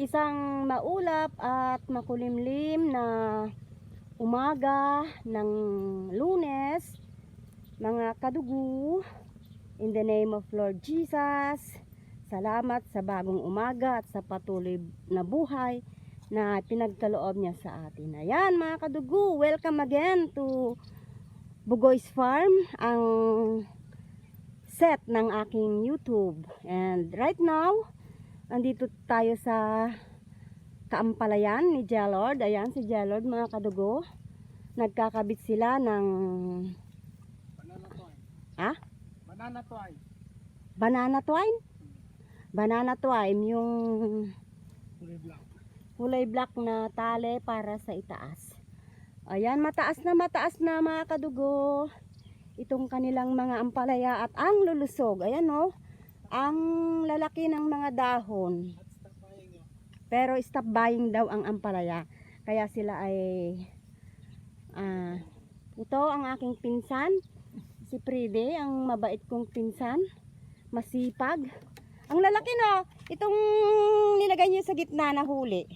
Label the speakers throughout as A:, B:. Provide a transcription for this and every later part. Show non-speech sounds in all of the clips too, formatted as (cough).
A: Isang maulap at makulimlim na umaga ng lunes, mga kadugo, in the name of Lord Jesus, salamat sa bagong umaga at sa patuloy na buhay na pinagkaloob niya sa atin. Ayan mga kadugo, welcome again to Bugoy's Farm, ang set ng aking YouTube. And right now, andito tayo sa Kaampalayan ni Jelord. Ayan si Jelord mga kadugo. Nagkakabit sila ng
B: Banana twine.
A: Ha?
B: Banana twine.
A: banana twine. Banana twine, yung
B: Kulay black.
A: kulay black na tali para sa itaas. Ayan, mataas na mataas na mga kadugo. Itong kanilang mga ampalaya at ang lulusog. Ayan oh, ang lalaki ng mga dahon. Pero stop buying daw ang ampalaya. Kaya sila ay ah ito ang aking pinsan. Si Pride, ang mabait kong pinsan. Masipag. Ang lalaki no, itong nilagay niyo sa gitna na huli.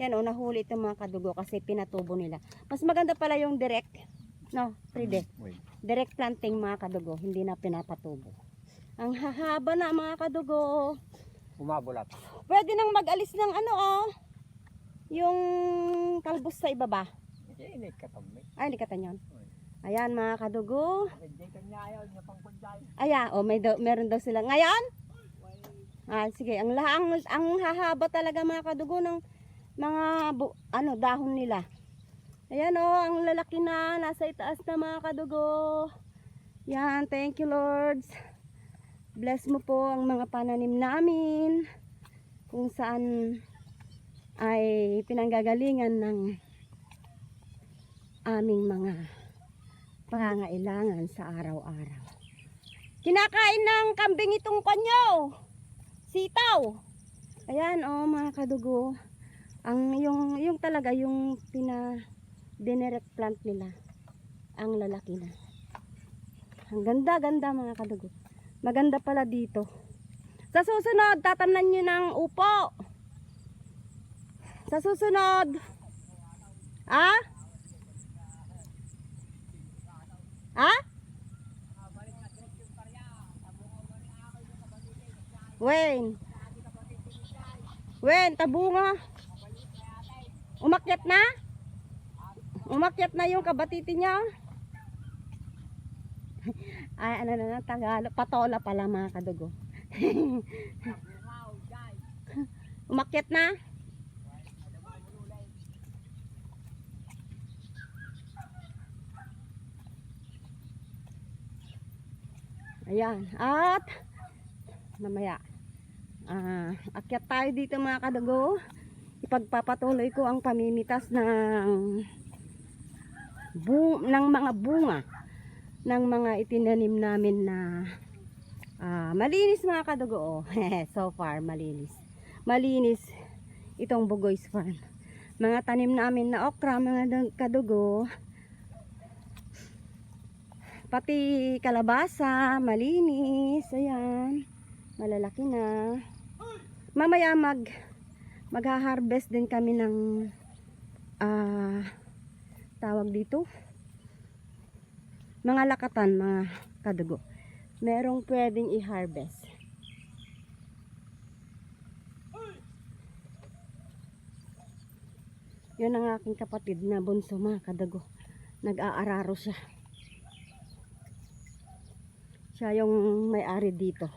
A: Yan o, nahuli itong mga kadugo kasi pinatubo nila. Mas maganda pala yung direct. No, Pride. Direct planting mga kadugo, hindi na pinapatubo. Ang hahaba na mga kadugo.
B: Umabulat.
A: Pwede nang mag-alis ng ano oh. Yung kalbos sa ibaba. Ay, hindi ka tanyon. Ayan mga kadugo. Ayan, oh, may daw, meron daw sila. Ngayon? Ah, sige, ang lahang ang hahaba talaga mga kadugo ng mga bu- ano dahon nila. Ayan oh, ang lalaki na nasa itaas na mga kadugo. Yan, thank you Lord. Bless mo po ang mga pananim namin kung saan ay pinanggagalingan ng aming mga pangangailangan sa araw-araw. Kinakain ng kambing itong kanyo. Sitaw. Ayan, oh, mga kadugo. Ang yung yung talaga yung pina dinirect plant nila. Ang lalaki na. Ang ganda-ganda mga kadugo. Maganda pala dito. Sa susunod, tatanan nyo ng upo. Sa susunod. Ah? Ha? Wen. Wen, tabunga. Umakyat na? Umakyat na yung kabatiti niya. (laughs) Ay, ano na Tagalog. Patola pala mga kadugo. (laughs) Umakyat na? Ayan. At mamaya ah akyat tayo dito mga kadugo. Ipagpapatuloy ko ang pamimitas ng bu ng mga bunga ng mga itinanim namin na ah, malinis mga kadugo. Oh. (laughs) so far malinis. Malinis itong Bugoy's Farm. Mga tanim namin na okra, mga kadugo. Pati kalabasa, malinis. Ayan. Malalaki na. Mamaya mag magha-harvest din kami ng ah tawag dito. Mga lakatan, mga kadugo. Merong pwedeng i-harvest. Yun ang aking kapatid na bunso mga kadugo. Nag-aararo siya. Siya yung may-ari dito.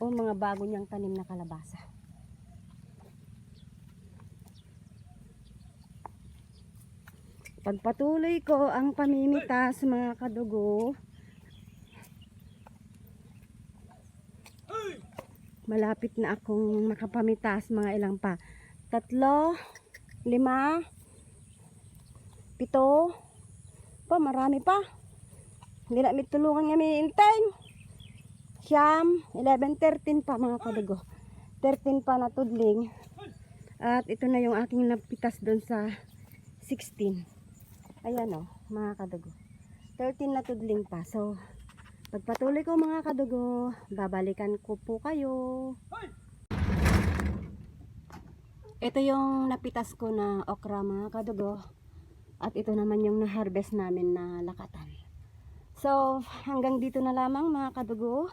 A: O mga bago niyang tanim na kalabasa. Pagpatuloy ko ang pamimitas mga kadugo. Malapit na akong makapamitas mga ilang pa. Tatlo, lima, pito, pa marami pa. Hindi na may tulungan nga may intay. Siyam, 11, 13 pa mga kadugo. 13 pa na tudling. At ito na yung aking napitas doon sa 16. Ayan o, mga kadugo. 13 na tudling pa. So, pagpatuloy ko mga kadugo, babalikan ko po kayo. Ito yung napitas ko na okra mga kadugo. At ito naman yung na-harvest namin na lakatan. So, hanggang dito na lamang mga kadugo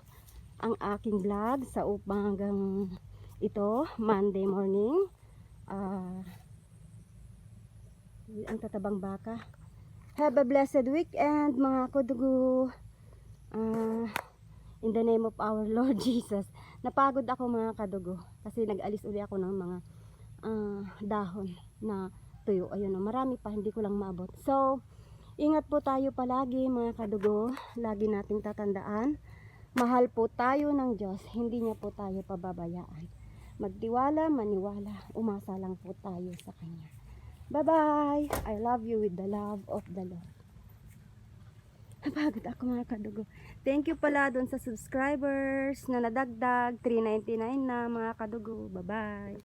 A: ang aking vlog sa upang hanggang ito, Monday morning. Ah, ang tatabang baka. Have a blessed weekend mga kadugo. Ah, in the name of our (laughs) Lord Jesus. Napagod ako mga kadugo kasi nag-alis uli ako ng mga ah, dahon na tuyo. Ayun, marami pa, hindi ko lang maabot. So, ingat po tayo palagi mga kadugo. Lagi nating tatandaan. Mahal po tayo ng Diyos. Hindi niya po tayo pababayaan. Magtiwala, maniwala. Umasa lang po tayo sa Kanya. Bye-bye! I love you with the love of the Lord. Napagod ako mga kadugo. Thank you pala doon sa subscribers na nadagdag. 399 na mga kadugo. Bye-bye!